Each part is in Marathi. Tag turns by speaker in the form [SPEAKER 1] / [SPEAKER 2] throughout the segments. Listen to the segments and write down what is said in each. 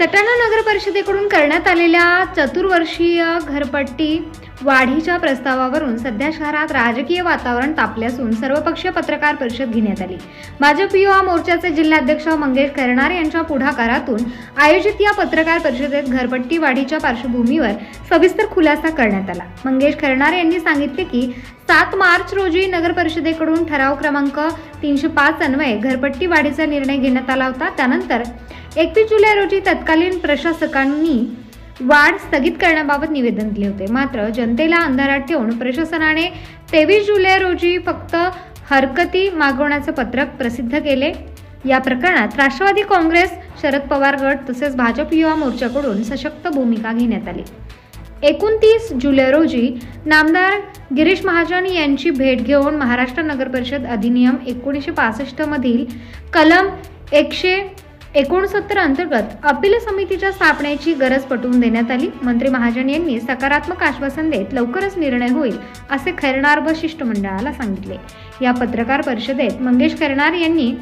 [SPEAKER 1] सटाणा नगर परिषदेकडून करण्यात आलेल्या चतुर्वर्षीय घरपट्टी वाढीच्या प्रस्तावावरून सध्या शहरात राजकीय वातावरण तापले असून सर्वपक्षीय पत्रकार परिषद घेण्यात आली. भाजप युवा मोर्चाचे जिल्हाध्यक्ष मंगेश खैरनार यांच्या पुढाकारातून आयोजित या पत्रकार परिषदेत घरपट्टी वाढीच्या पार्श्वभूमीवर सविस्तर खुलासा करण्यात आला. मंगेश खैरनार यांनी सांगितले की सात मार्च रोजी नगर परिषदेकडून ठराव क्रमांक तीनशे पाच अन्वये घरपट्टी वाढीचा निर्णय घेण्यात आला होता. त्यानंतर एकवीस जुलै रोजी तत्कालीन प्रशासकांनी वाढ स्थगित करण्याबाबत निवेदन दिले होते. मात्र जनतेला अंधारात ठेवून प्रशासनाने तेवीस जुलै रोजी फक्त हरकती मागवण्याचे पत्रक प्रसिद्ध केले. या प्रकरणात राष्ट्रवादी काँग्रेस शरद पवार गट तसेच भाजप युवा मोर्चाकडून सशक्त भूमिका घेण्यात आली. एकोणतीस जुलै रोजी नामदार गिरीश महाजन यांची भेट घेऊन महाराष्ट्र नगर परिषद अधिनियम एकोणीसशे पासष्ट मधील कलम एकशे एकोणसत्तर अंतर्गत अपील समितीच्या स्थापनेची गरज पटवून देण्यात आली. मंत्री महाजन यांनी सकारात्मक आश्वासन देत लवकरच निर्णय होईल असे खैरनार व शिष्टमंडळाला सांगितले. या पत्रकार परिषदेत मंगेश खैरनार यांनी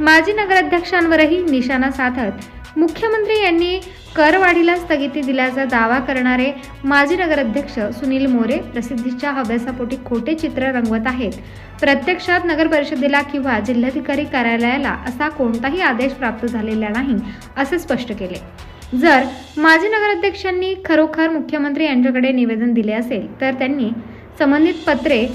[SPEAKER 1] माजी नगराध्यक्षांवरही निशाणा साधत मुख्यमंत्री यांनी करवाढीला स्थगिती दिल्याचा दावा करणारे माजी नगराध्यक्ष सुनील मोरे प्रसिद्धीच्या हव्यासापोटी खोटे चित्र रंगवत आहेत. प्रत्यक्षात नगर परिषदेला किंवा जिल्हाधिकारी कार्यालयाला असा कोणताही आदेश प्राप्त झालेला नाही असे स्पष्ट केले. जर माजी नगराध्यक्षांनी खरोखर मुख्यमंत्री यांच्याकडे निवेदन दिले असेल तर त्यांनी संबंधित पत्रे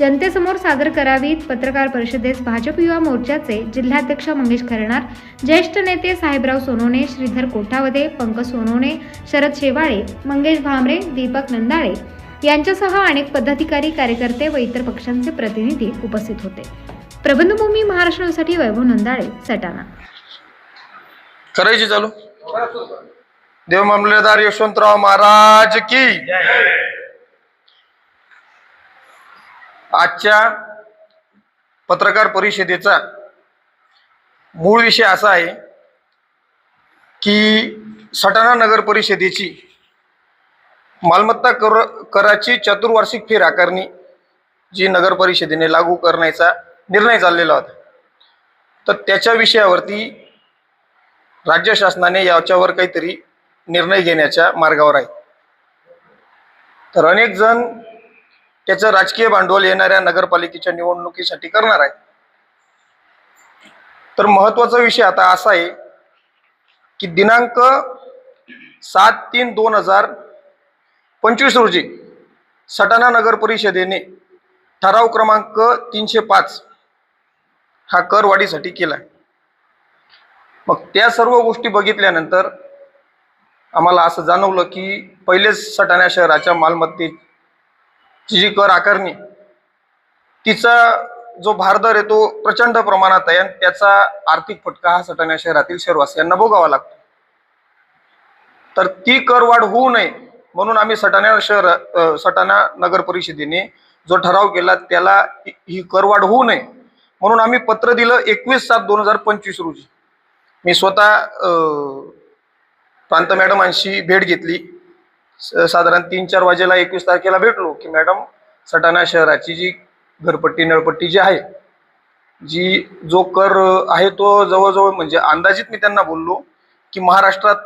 [SPEAKER 1] जनतेसमोर सादर करावीत पत्रकार परिषदेस भाजप युवा मोर्चाचे जिल्हाध्यक्ष मंगेश खरणार ज्येष्ठ नेते साहेबराव सोनवणे श्रीधर कोठावदे पंकज सोनवणे शरद शेवाळे मंगेश भामरे दीपक नंदाळे यांच्यासह अनेक पदाधिकारी कार्यकर्ते व इतर पक्षांचे प्रतिनिधी उपस्थित होते. प्रबंधभूमी महाराष्ट्रासाठी वैभव नंदाळे सटाणा.
[SPEAKER 2] करायची चालू? देव मामलेदार यशवंतराव महाराज की. आजच्या पत्रकार परिषदेचा मूळ विषय असा आहे की सटाणा नगर परिषदेची मालमत्ता कर कराची चतुर्वार्षिक फेर आकारणी जी नगर परिषदेने लागू करण्याचा निर्णय चाललेला होता. तर त्याच्या विषयावरती राज्य शासनाने याच्यावर काहीतरी निर्णय घेण्याच्या मार्गावर आहे. तर अनेक जण त्याचं राजकीय भांडवल येणाऱ्या नगरपालिकेच्या निवडणुकीसाठी करणार आहे. तर महत्त्वाचा विषय आता असा आहे की दिनांक सात तीन दोन हजार पंचवीस रोजी सटाणा नगर परिषदेने ठराव क्रमांक तीनशे पाच हा करवाढीसाठी केला आहे. मग त्या सर्व गोष्टी बघितल्यानंतर आम्हाला असं जाणवलं की पहिलेच सटाणा शहराच्या मालमत्तेत जी कर आकारणी तिचा जो भारदर आहे तो प्रचंड प्रमाणात आहे आणि त्याचा आर्थिक फटका हा सटाणा शहरातील शहरवासियांना भोगावा लागतो. तर ती करवाढ होऊ नये म्हणून आम्ही सटाणा शहर सटाणा नगर परिषदेने जो ठराव केला त्याला ही- करवाढ होऊ नये म्हणून आम्ही पत्र दिलं एकवीस सात दोन हजार पंचवीस रोजी. मी स्वतः प्रांत मॅडमांशी भेट घेतली. साधारण तीन चार वाजेला एकवीस तारखेला भेटलो की मॅडम सटाणा शहराची जी घरपट्टी नळपट्टी जी आहे जी जो कर आहे तो जवळजवळ म्हणजे अंदाजित मी त्यांना बोललो की महाराष्ट्रात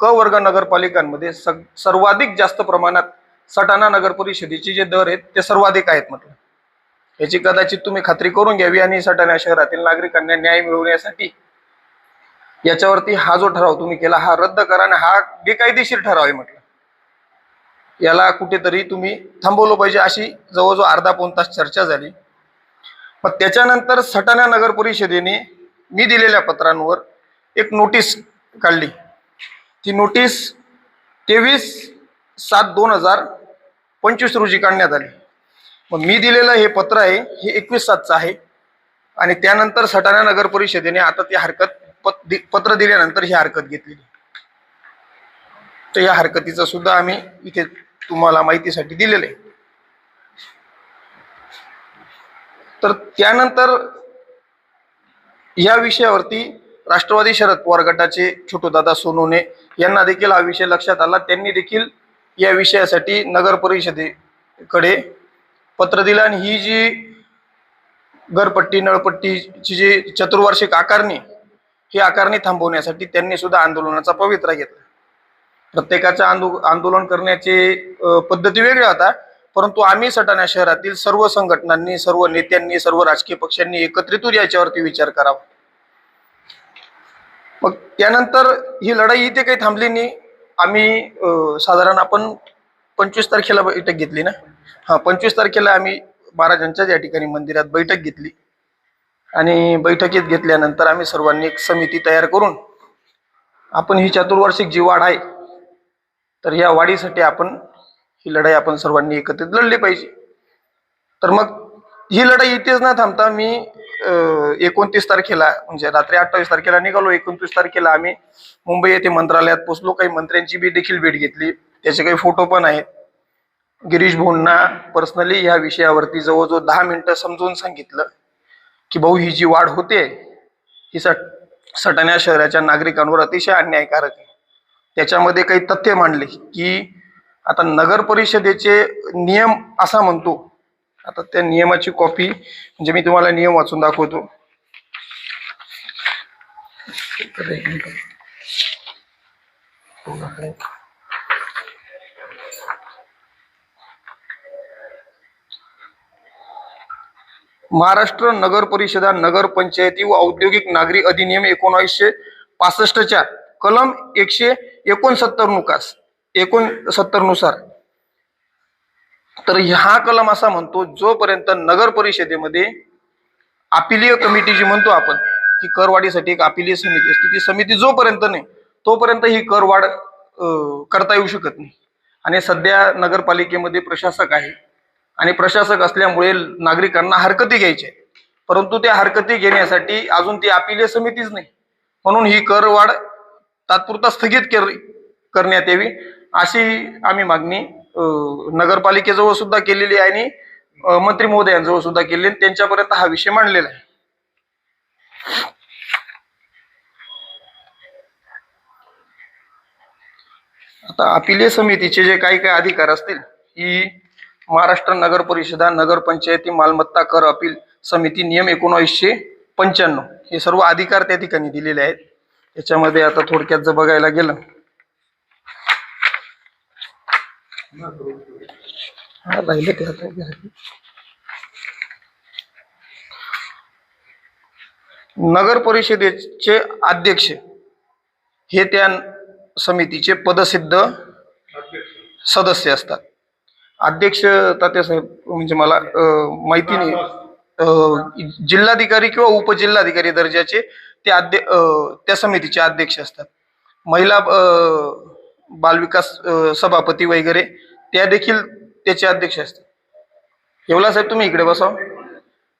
[SPEAKER 2] क वर्ग नगरपालिकांमध्ये सग सर्वाधिक जास्त प्रमाणात सटाणा नगर परिषदेचे जे दर आहेत ते सर्वाधिक आहेत म्हटलं. याची कदाचित तुम्ही खात्री करून घ्यावी आणि सटाणा शहरातील नागरिकांना न्याय मिळवण्यासाठी याच्यावरती हा जो ठराव तुम्ही केला हा रद्द करा आणि हा बेकायदेशीर ठराव आहे म्हटलं. याला कुठेतरी तुम्ही थांबवलं पाहिजे अशी जवळजवळ अर्धा पाऊन तास चर्चा झाली. मग त्याच्यानंतर सटाणा नगर परिषदेने मी दिलेल्या पत्रांवर एक नोटीस काढली. ती नोटीस तेवीस सात दोन हजार पंचवीस रोजी काढण्यात आली. मग मी दिलेलं हे पत्र आहे हे एकवीस सातचं आहे. आणि त्यानंतर सटाणा नगर परिषदेने आता ती हरकत पत- दि- पत्र दिल्यानंतर ही हरकत घेतलेली. तर या हरकतीचा सुद्धा आम्ही इथे तुम्हाला माहितीसाठी दिलेलं आहे. तर त्यानंतर या विषयावरती राष्ट्रवादी शरद पवार गटाचे छोटूदादा सोनूने यांना देखील हा विषय लक्षात आला. त्यांनी देखील या विषयासाठी नगर परिषदेकडे पत्र दिलं आणि ही जी घरपट्टी नळपट्टीची जी चतुर्वार्षिक आकारणी ही आकारणी थांबवण्यासाठी त्यांनी सुद्धा आंदोलनाचा पवित्रा घेतला. प्रत्येकाचं आंदो आंदोलन करण्याचे पद्धती वेगळ्या होता. परंतु आम्ही सटाणा शहरातील सर्व संघटनांनी सर्व नेत्यांनी सर्व राजकीय पक्षांनी एकत्रितून याच्यावरती विचार करावा. मग त्यानंतर ही लढाई इथे काही थांबली नाही. आम्ही साधारण आपण पंचवीस तारखेला बैठक घेतली ना? हा पंचवीस तारखेला आम्ही महाराजांच्याच या ठिकाणी मंदिरात बैठक घेतली. आणि बैठकीत घेतल्यानंतर आम्ही सर्वांनी एक समिती तयार करून आपण ही चतुर्वार्षिक जी वाढ आहे तर या वाढीसाठी आपण ही लढाई आपण सर्वांनी एकत्रित लढली पाहिजे. तर मग ही लढाई इथेच न थांबता मी एकोणतीस तारखेला म्हणजे रात्री अठ्ठावीस तारखेला निघालो एकोणतीस तारखेला आम्ही मुंबई येथे मंत्रालयात पोचलो. काही मंत्र्यांची बी देखील भेट घेतली. त्याचे काही फोटो पण आहेत. गिरीश भोंडना पर्सनली ह्या विषयावरती जवळजवळ दहा मिनिटं समजून सांगितलं की भाऊ ही जी वाढ होते ही सट सटाण्या शहराच्या नागरिकांवर अतिशय अन्यायकारक आहे. त्याच्यामध्ये काही तथ्य मांडले की आता नगर परिषदेचे नियम असा म्हणतो. आता त्या नियमाची कॉपी म्हणजे मी तुम्हाला नियम वाचून दाखवतो. महाराष्ट्र नगर परिषदा नगर पंचायती व औद्योगिक नागरी अधिनियम एकोणावीसशे पासष्टच्या कलम एकशे एकोणसत्तर नुकास एकोणसत्तरनुसार तर हा कलम असा म्हणतो जोपर्यंत नगर परिषदेमध्ये अपिलीय कमिटी जी म्हणतो आपण ती करवाढीसाठी एक अपिलीय समिती असते ती समिती जोपर्यंत नाही तोपर्यंत ही करवाढ अं, करता येऊ शकत नाही. आणि सध्या नगरपालिकेमध्ये प्रशासक आहे आणि प्रशासक असल्यामुळे नागरिकांना हरकती घ्यायच्या परंतु त्या हरकती घेण्यासाठी अजून ती अपिलीय समितीच नाही. म्हणून ही करवाढ तात्पुरता स्थगित कर करण्यात यावी. अशी आम्ही मागणी अं, नगरपालिकेजवळ सुद्धा केलेली आहे आणि मंत्री महोदयांजवळ सुद्धा केलेली आणि त्यांच्यापर्यंत हा विषय मांडलेला आहे. आता अपिलीय समितीचे जे काही काही अधिकार असतील ही महाराष्ट्र नगर परिषदा नगर पंचायती मालमत्ता कर अपील समिती नियम एकोणावीसशे पंच्याण्णव हे सर्व अधिकार त्या ठिकाणी दिलेले आहेत. त्याच्यामध्ये आता थोडक्यात जर बघायला गेलं. हा, राहिलं ते आता नगर परिषदेचे अध्यक्ष हे त्या समितीचे पदसिद्ध सदस्य असतात. अध्यक्ष तात्यासाहेब म्हणजे मला माहिती नाही. अं, जिल्हाधिकारी किंवा उपजिल्हाधिकारी दर्जाचे ते अध्य त्या समितीचे अध्यक्ष असतात. महिला बालविकास सभापती वगैरे त्या देखील त्याचे अध्यक्ष असतात. येवला साहेब तुम्ही इकडे बसा.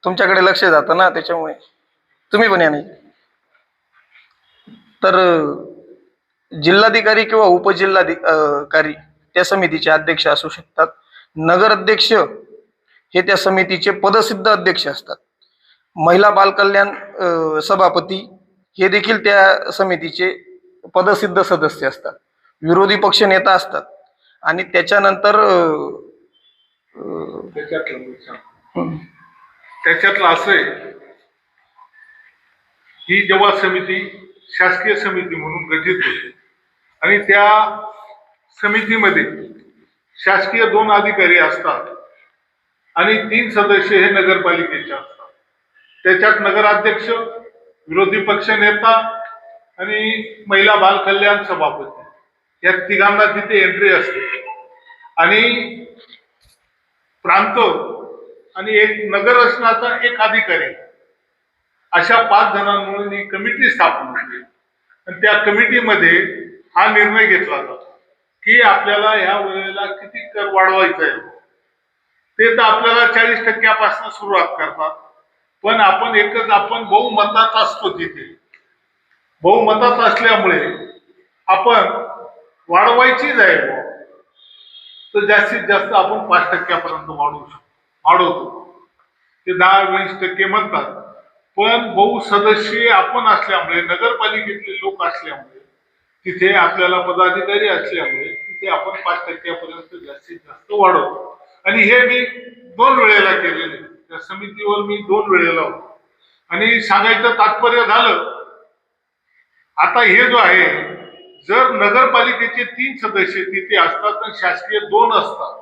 [SPEAKER 2] तुमच्याकडे लक्ष जातं ना त्याच्यामुळे. तुम्ही पण या नाही तर जिल्हाधिकारी किंवा उपजिल्हाधिकारी त्या समितीचे अध्यक्ष असू शकतात. नगर अध्यक्ष हे त्या समितीचे पदसिद्ध अध्यक्ष असतात. महिला बालकल्याण सभापती हे देखील त्या समितीचे पदसिद्ध सदस्य असतात. विरोधी पक्ष नेता असतात. आणि त्याच्यानंतर
[SPEAKER 3] त्याच्यातलं त्याच्यातलं असं आहे ही जेव्हा समिती शासकीय समिती म्हणून गठीत होते आणि त्या समितीमध्ये शासकीय दोन अधिकारी असतात आणि तीन सदस्य हे नगरपालिकेचे असतात. त्याच्यात नगराध्यक्ष विरोधी पक्ष नेता आणि महिला बाल कल्याण सभापती या तिघांना तिथे एंट्री असते. आणि प्रांत आणि एक नगर रचनाचा एक अधिकारी अशा पाच जणांमुळे ही कमिटी स्थापन केली आणि त्या कमिटीमध्ये हा निर्णय घेतला जातो की आपल्याला ह्या वेळेला किती कर वाढवायचा आहे. ते तर आपल्याला चाळीस टक्क्यापासून सुरुवात करतात. पण आपण एकच आपण बहुमतात असतो तिथे. बहुमतात असल्यामुळे आपण वाढवायचीच आहे तर जास्तीत जास्त आपण पाच टक्क्यापर्यंत वाढवू शकतो वाढवतो. ते दहा वीस टक्के म्हणतात. पण बहु सदस्य आपण असल्यामुळे नगरपालिकेतले लोक असल्यामुळे तिथे आपल्याला पदाधिकारी असल्यामुळे तिथे आपण पाच टक्क्यापर्यंत जास्तीत जास्त वाढवतो. आणि हे मी दोन वेळेला केलेले त्या समितीवर मी दोन वेळेला होतो आणि सांगायचं तात्पर्य झालं आता हे जो आहे जर नगरपालिकेचे तीन सदस्य तिथे असतात तर शासकीय दोन असतात.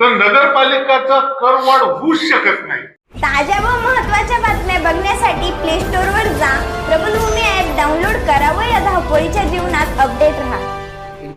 [SPEAKER 3] तर नगरपालिकाचा करवाढ होऊच शकत नाही.
[SPEAKER 4] ताज्या व महत्त्वाच्या बातम्या बघण्यासाठी प्ले स्टोर वर जा. प्रबलभूमी ऍप डाउनलोड करा व या धावपळीच्या जीवनात अपडेट राहा.